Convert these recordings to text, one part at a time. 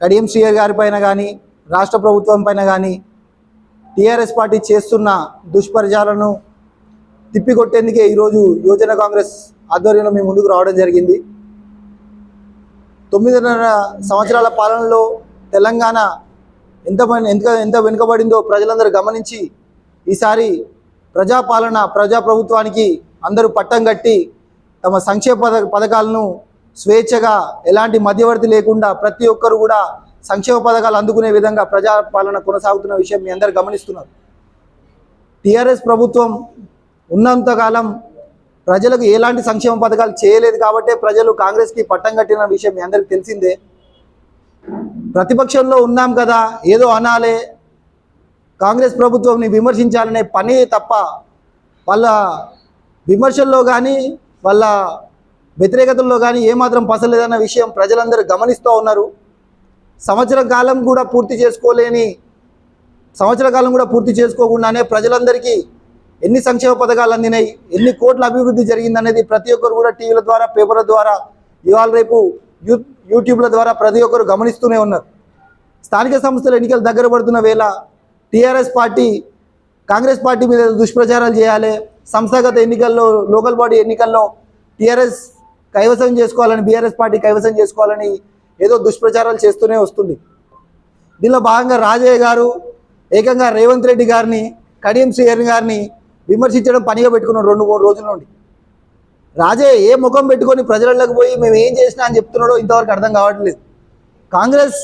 Kadiyam CR గారి పైన కానీ రాష్ట్ర ప్రభుత్వం పైన కానీ టీఆర్ఎస్ పార్టీ చేస్తున్న దుష్పరిచాలను తిప్పికొట్టేందుకే ఈరోజు యువజన కాంగ్రెస్ ఆధ్వర్యంలో మేము ముందుకు రావడం జరిగింది. తొమ్మిదిన్నర సంవత్సరాల పాలనలో తెలంగాణ ఎంత ఎంత ఎంత వెనుకబడిందో ప్రజలందరూ గమనించి ఈసారి ప్రజాపాలన ప్రజాప్రభుత్వానికి అందరూ పట్టం కట్టి తమ సంక్షేమ పథకాలను స్వేచ్ఛగా ఎలాంటి మధ్యవర్తి లేకుండా ప్రతి ఒక్కరు కూడా సంక్షేమ పథకాలు అందుకునే విధంగా ప్రజాపాలన కొనసాగుతున్న విషయం మీ అందరు గమనిస్తున్నారు. టీఆర్ఎస్ ప్రభుత్వం ఉన్నంతకాలం ప్రజలకు ఎలాంటి సంక్షేమ పథకాలు చేయలేదు కాబట్టే ప్రజలు కాంగ్రెస్కి పట్టం కట్టిన విషయం మీ అందరికీ తెలిసిందే. ప్రతిపక్షంలో ఉన్నాం కదా ఏదో అనాలే. కాంగ్రెస్ ప్రభుత్వంని విమర్శించాలనే పని తప్ప వాళ్ళ విమర్శల్లో కానీ వాళ్ళ వ్యతిరేకతల్లో కానీ ఏమాత్రం పసలేదన్న విషయం ప్రజలందరూ గమనిస్తూ ఉన్నారు. సంవత్సర కాలం కూడా పూర్తి చేసుకోలేని సంవత్సర కాలం కూడా పూర్తి చేసుకోకుండానే ప్రజలందరికీ ఎన్ని సంక్షేమ పథకాలు అందినాయి ఎన్ని కోట్ల అభివృద్ధి జరిగిందనేది ప్రతి ఒక్కరు కూడా టీవీల ద్వారా పేపర్ల ద్వారా ఇవాళ రేపు యూ యూట్యూబ్ల ద్వారా ప్రతి ఒక్కరు గమనిస్తూనే ఉన్నారు. స్థానిక సంస్థల ఎన్నికలు దగ్గర పడుతున్న వేళ టీఆర్ఎస్ పార్టీ కాంగ్రెస్ పార్టీ మీద దుష్ప్రచారాలు చేయాలి సంస్థాగత ఎన్నికల్లో లోకల్ బాడీ ఎన్నికల్లో టీఆర్ఎస్ కైవసం చేసుకోవాలని బీఆర్ఎస్ పార్టీ కైవసం చేసుకోవాలని ఏదో దుష్ప్రచారాలు చేస్తూనే వస్తుంది. దీనిలో భాగంగా రాజయ్య గారు ఏకంగా రేవంత్ రెడ్డి గారిని కడియం శ్రీహరి గారిని విమర్శించడం పనిగా పెట్టుకున్నాడు రెండు మూడు రోజుల నుండి. రాజయ్య ఏ ముఖం పెట్టుకొని ప్రజలకు పోయి మేము ఏం చేసినా అని చెప్తున్నాడో ఇంతవరకు అర్థం కావట్లేదు. కాంగ్రెస్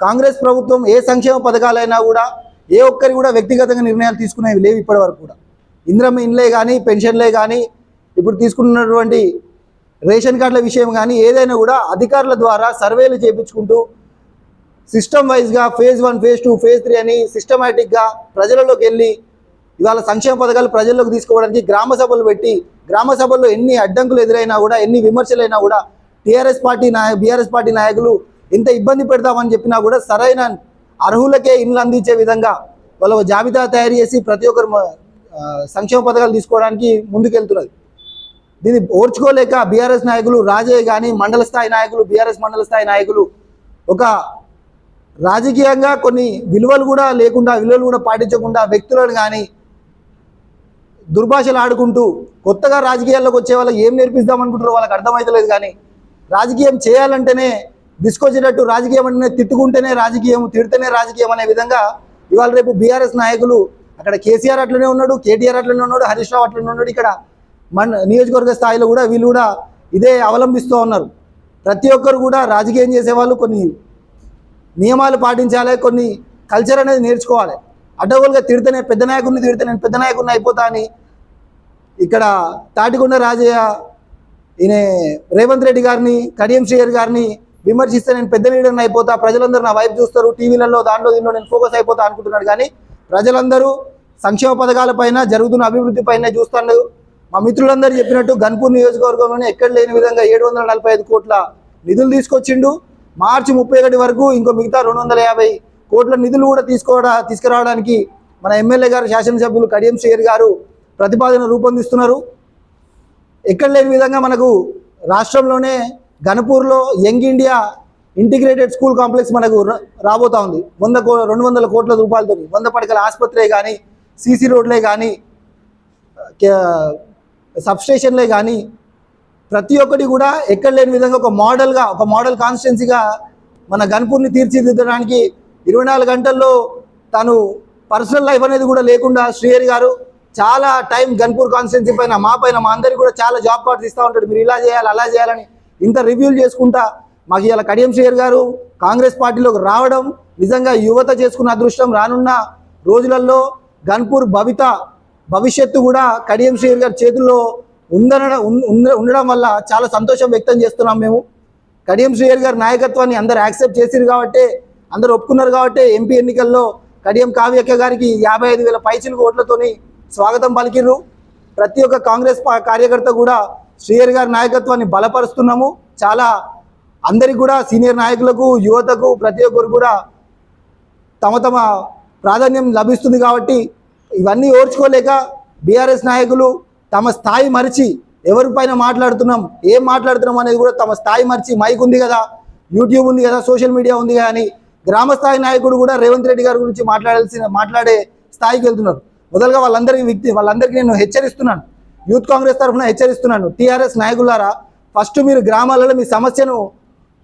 కాంగ్రెస్ ప్రభుత్వం ఏ సంక్షేమ పథకాలైనా కూడా ఏ ఒక్కరి కూడా వ్యక్తిగతంగా నిర్ణయాలు తీసుకునేవి లేవు ఇప్పటి వరకు కూడా. ఇంద్రమ్మ ఇండ్లే కానీ పెన్షన్లే కానీ ఇప్పుడు తీసుకున్నటువంటి రేషన్ కార్డుల విషయం కానీ ఏదైనా కూడా అధికారుల ద్వారా సర్వేలు చేయించుకుంటూ సిస్టమ్ వైజ్గా phase one phase two phase three అని సిస్టమేటిక్గా ప్రజలలోకి వెళ్ళి ఇవాళ సంక్షేమ పథకాలు ప్రజల్లోకి తీసుకోవడానికి గ్రామ సభలు పెట్టి గ్రామ సభల్లో ఎన్ని అడ్డంకులు ఎదురైనా కూడా ఎన్ని విమర్శలైనా కూడా టీఆర్ఎస్ పార్టీ నాయ బీఆర్ఎస్ పార్టీ నాయకులు ఎంత ఇబ్బంది పెడతామని చెప్పినా కూడా సరైన అర్హులకే ఇండ్లు అందించే విధంగా వాళ్ళ జాబితా తయారు చేసి ప్రతి ఒక్కరు సంక్షేమ పథకాలు తీసుకోవడానికి ముందుకెళ్తున్నది. దీన్ని ఓర్చుకోలేక బీఆర్ఎస్ నాయకులు రాజయ్య కానీ మండల స్థాయి నాయకులు బీఆర్ఎస్ మండల స్థాయి నాయకులు ఒక రాజకీయంగా కొన్ని విలువలు కూడా లేకుండా విలువలు కూడా పాటించకుండా వ్యక్తులను కానీ దుర్భాషలు ఆడుకుంటూ కొత్తగా రాజకీయాల్లోకి వచ్చే వాళ్ళకి ఏం నేర్పిద్దాం అనుకుంటారో వాళ్ళకి అర్థమవుతలేదు కానీ రాజకీయం చేయాలంటేనే విసుకొచ్చేటట్టు రాజకీయం అంటేనే తిట్టుకుంటేనే రాజకీయం తిడితేనే రాజకీయం అనే విధంగా ఇవాళ రేపు బీఆర్ఎస్ నాయకులు అక్కడ కేసీఆర్ అట్లనే ఉన్నాడు కేటీఆర్ అట్లనే ఉన్నాడు హరీష్ రావు అట్లనే ఉన్నాడు ఇక్కడ మన నియోజకవర్గ స్థాయిలో కూడా వీళ్ళు కూడా ఇదే అవలంబిస్తూ ఉన్నారు. ప్రతి ఒక్కరు కూడా రాజకీయం చేసేవాళ్ళు కొన్ని నియమాలు పాటించాలి కొన్ని కల్చర్ అనేది నేర్చుకోవాలి. అడ్డగోలుగా తిడితేనే పెద్ద నాయకుడిని తిడితే నేను పెద్ద నాయకుడిని అయిపోతా అని ఇక్కడ తాటికొండ రాజయ్య ఈయన రేవంత్ రెడ్డి గారిని కడియం శ్రీయర్ గారిని విమర్శిస్తే నేను పెద్ద లీడర్ని అయిపోతా ప్రజలందరూ నా వైపు చూస్తారు టీవీలలో దాంట్లో దీనిలో నేను ఫోకస్ అయిపోతా అనుకుంటున్నాడు. కానీ ప్రజలందరూ సంక్షేమ పథకాలపైన జరుగుతున్న అభివృద్ధి పైన చూస్తాడు. మా మిత్రులందరూ చెప్పినట్టు గన్పూర్ నియోజకవర్గంలోనే ఎక్కడ లేని విధంగా ఏడు వందల నలభై ఐదు కోట్ల నిధులు తీసుకొచ్చిండు. మార్చి ముప్పై ఒకటి వరకు ఇంకో మిగతా రెండు వందల యాభై కోట్ల నిధులు కూడా తీసుకోవడా తీసుకురావడానికి మన ఎమ్మెల్యే గారు శాసనసభ్యులు కడియం శ్రీయర్ గారు ప్రతిపాదన రూపొందిస్తున్నారు. ఎక్కడ లేని విధంగా మనకు రాష్ట్రంలోనే గణపూర్లో young India integrated school complex మనకు రా- రాబోతా ఉంది. వంద కో రెండు వందల కోట్ల రూపాయలతో వంద పడకల ఆసుపత్రే కానీ సీసీ రోడ్లే కానీ సబ్స్టేషన్లే కానీ ప్రతి ఒక్కటి కూడా ఎక్కడ లేని విధంగా ఒక మోడల్గా ఒక మోడల్ కాన్స్టిట్యున్సీగా మన గన్పూర్ని తీర్చిదిద్దడానికి ఇరవై నాలుగు గంటల్లో తను పర్సనల్ లైఫ్ అనేది కూడా లేకుండా శ్రీహరి గారు చాలా టైం గన్పూర్ కాన్స్టిట్యున్సీ పైన మా పైన మా అందరికీ కూడా చాలా జాబ్ కార్డ్స్ ఇస్తూ ఉంటాడు. మీరు ఇలా చేయాలి అలా చేయాలని ఇంత రివ్యూలు చేసుకుంటా మాకు ఇలా కడియం శ్రీహరి గారు కాంగ్రెస్ పార్టీలోకి రావడం నిజంగా యువత చేసుకున్న అదృష్టం రానున్న రోజులలో గన్పూర్ భవిత భవిష్యత్తు కూడా కడియం శ్రీహరి గారి చేతుల్లో ఉందన ఉండడం వల్ల చాలా సంతోషం వ్యక్తం చేస్తున్నాం మేము. కడియం శ్రీయర్ గారి నాయకత్వాన్ని అందరు యాక్సెప్ట్ చేసిరు కాబట్టి అందరు ఒప్పుకున్నారు కాబట్టి ఎంపీ ఎన్నికల్లో కడియం కావ్యక్క గారికి యాభై ఐదు వేల పైచిలకు ఓట్లతోని స్వాగతం పలికిర్రు. ప్రతి ఒక్క కాంగ్రెస్ పా- కార్యకర్త కూడా శ్రీయర్ గారి నాయకత్వాన్ని బలపరుస్తున్నాము. చాలా అందరికి కూడా సీనియర్ నాయకులకు యువతకు ప్రతి ఒక్కరు కూడా తమ తమ ప్రాధాన్యం లభిస్తుంది కాబట్టి ఇవన్నీ ఓర్చుకోలేక బీఆర్ఎస్ నాయకులు తమ స్థాయి మరిచి ఎవరిపైన మాట్లాడుతున్నాం ఏం మాట్లాడుతున్నాం అనేది కూడా తమ స్థాయి మరిచి మైక్ ఉంది కదా యూట్యూబ్ ఉంది కదా సోషల్ మీడియా ఉంది కానీ గ్రామ స్థాయి నాయకుడు కూడా రేవంత్ రెడ్డి గారి గురించి మాట్లాడాల్సిన మాట్లాడే స్థాయికి వెళ్తున్నారు. మొదలుగా వాళ్ళందరికీ వ్యక్తి వాళ్ళందరికీ నేను హెచ్చరిస్తున్నాను. యూత్ కాంగ్రెస్ తరఫున హెచ్చరిస్తున్నాను. టీఆర్ఎస్ నాయకులారా ఫస్ట్ మీరు గ్రామాలలో మీ సమస్యను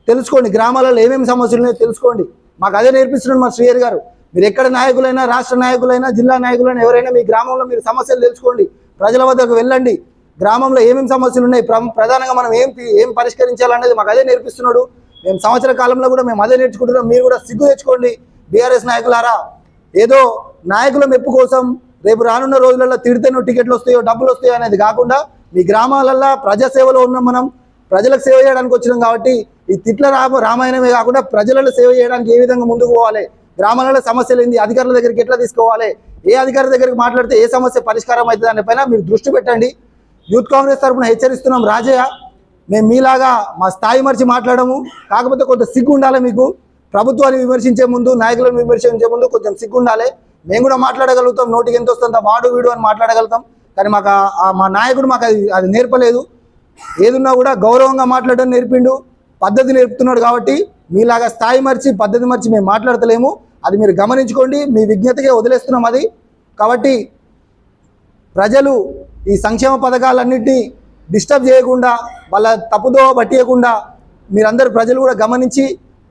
తెలుసుకోండి. గ్రామాలలో ఏమేమి సమస్యలు ఉన్నాయో తెలుసుకోండి. మాకు అదే నేర్పిస్తున్నాడు మా శ్రీయర్ గారు. మీరు ఎక్కడ నాయకులైనా రాష్ట్ర నాయకులైనా జిల్లా నాయకులైనా ఎవరైనా మీ గ్రామంలో మీరు సమస్యలు తెలుసుకోండి. ప్రజల వద్దకు వెళ్ళండి. గ్రామంలో ఏమేమి సమస్యలు ఉన్నాయి? ప్ర- ప్రధానంగా మనం ఏం ఏం పరిష్కరించాలనేది మాకు అదే నేర్పిస్తున్నాడు. మేము సంవత్సర కాలంలో కూడా మేము అదే నేర్చుకుంటున్నాం. మీరు కూడా సిగ్గు తెచ్చుకోండి. బీఆర్ఎస్ నాయకులారా ఏదో నాయకుల మెప్పు కోసం రేపు రానున్న రోజులలో తిడితేనో టికెట్లు వస్తాయో డబ్బులు వస్తాయో అనేది కాకుండా మీ గ్రామాలల్లో ప్రజాసేవలో ఉన్నాం మనం. ప్రజలకు సేవ చేయడానికి వచ్చినాం కాబట్టి ఈ తిట్ల రామాయణమే కాకుండా ప్రజలను సేవ చేయడానికి ఏ విధంగా ముందుకు పోవాలి? గ్రామాలలో సమస్యలు ఏంది? అధికారుల దగ్గరికి ఎట్లా తీసుకోవాలి? ఏ అధికారి దగ్గరికి మాట్లాడితే ఏ సమస్య పరిష్కారం అవుతుంది దానిపైన పైన మీరు దృష్టి పెట్టండి. యూత్ కాంగ్రెస్ తరఫున హెచ్చరిస్తున్నాం రాజయ్య మేము మీలాగా మా స్థాయి మరిచి మాట్లాడము. కాకపోతే కొంత సిగ్గు ఉండాలి మీకు. ప్రభుత్వాన్ని విమర్శించే ముందు నాయకులను విమర్శించే ముందు కొంచెం సిగ్గు ఉండాలి మేము కూడా మాట్లాడగలుగుతాం నోటికి ఎంత వస్తుందో వాడు వీడు అని మాట్లాడగలుగుతాం. కానీ మాకు మా నాయకుడు మాకు అది అది నేర్పలేదు. ఏదున్నా కూడా గౌరవంగా మాట్లాడడం నేర్పిండు. పద్ధతి నేర్పుతున్నాడు కాబట్టి మీలాగా స్థాయి మర్చి పద్ధతి మర్చి మేము మాట్లాడతలేము. అది మీరు గమనించుకోండి. మీ విజ్ఞతకే వదిలేస్తున్నాం అది. కాబట్టి ప్రజలు ఈ సంక్షేమ పథకాలన్నింటినీ డిస్టర్బ్ చేయకుండా వాళ్ళ తప్పుదో పట్టియకుండా మీరందరూ ప్రజలు కూడా గమనించి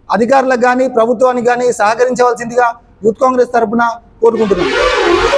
అధికారులకు కానీ ప్రభుత్వానికి కానీ సహకరించవలసిందిగా యూత్ కాంగ్రెస్ తరఫున కోరుకుంటున్నాను